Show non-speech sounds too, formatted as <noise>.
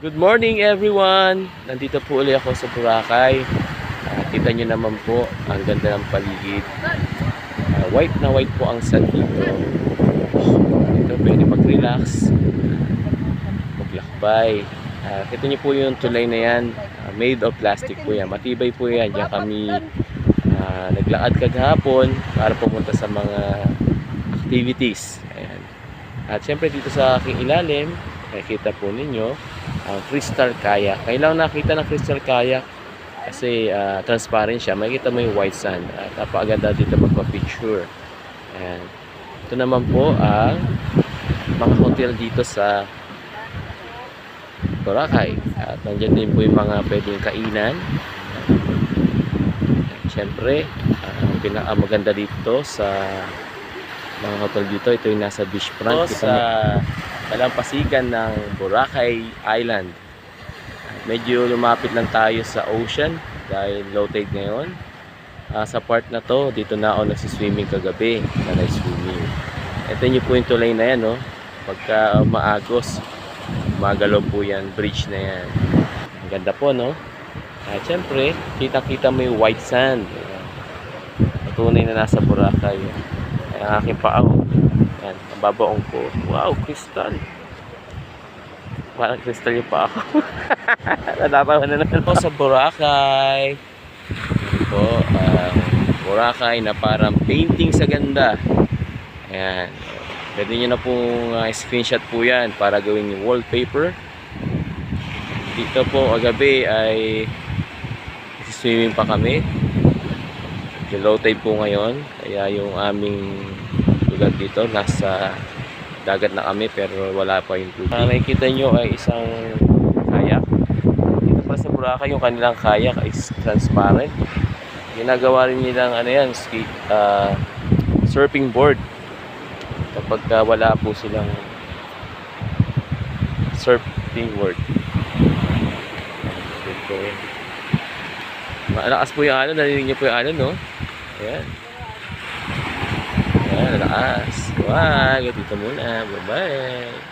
Good morning everyone! Nandito po ulit ako sa Boracay. Ah, kita nyo naman po, ang ganda ng paligid. Ah, white na white po ang sun dito. Dito pwede mag-relax, maglakbay. Ah, kita nyo po yung tulay na yan. Ah, made of plastic po yan. Matibay po yan. Diyan kami ah, naglakad kagahapon para pumunta sa mga activities. Ayan. At syempre dito sa aking ilalim, nakikita po ninyo ang crystal kayak. Kailangan nakita ng crystal kayak kasi ah, transparent siya. Makikita mo yung white sand. At napakaganda dito magpa-picture. Ayan. Ito naman po ang mga hotel dito sa Boracay. At nandiyan din po yung mga pwedeng kainan. Siyempre, ah, ang pinakamaganda dito sa mga hotel dito, ito yung nasa beachfront. Ito sa kalampasigan ng Boracay Island. Medyo lumapit lang tayo sa ocean dahil low tide ngayon. Ah, sa part na to, dito na ako nagsiswimming kagabi, na swimming. Ito nyo po yung tulay na yan, no? Pagka maagos, magalaw po yan, bridge na yan. Ang ganda po, no? At syempre, kita-kita mo yung white sand. Tunay na nasa Boracay. Ay, ang aking paa, oh. Babaong ko. Wow, crystal. Parang crystal yung paa ko. <laughs> Natatawa na naman ako sa Boracay. Ito, ang Boracay na parang painting sa ganda. Ayan. Pwede nyo na pong uh, screenshot po yan para gawing wallpaper. Dito po kagabi ay swimming pa kami. Yung low tide po ngayon. Kaya yung aming lugar dito nasa dagat na kami pero wala pa yung tubig. Ang nakikita nyo ay isang kayak. Dito pa sa Boracay yung kanilang kayak is transparent. Ginagawa rin nilang ano yan, ski, ah, surfing board. Kapag ah, wala po silang surfing board. Malakas po yung alon, narinig niyo po yung alon, no? Ayan. Lakas. Wag, dito muna. Bye-bye.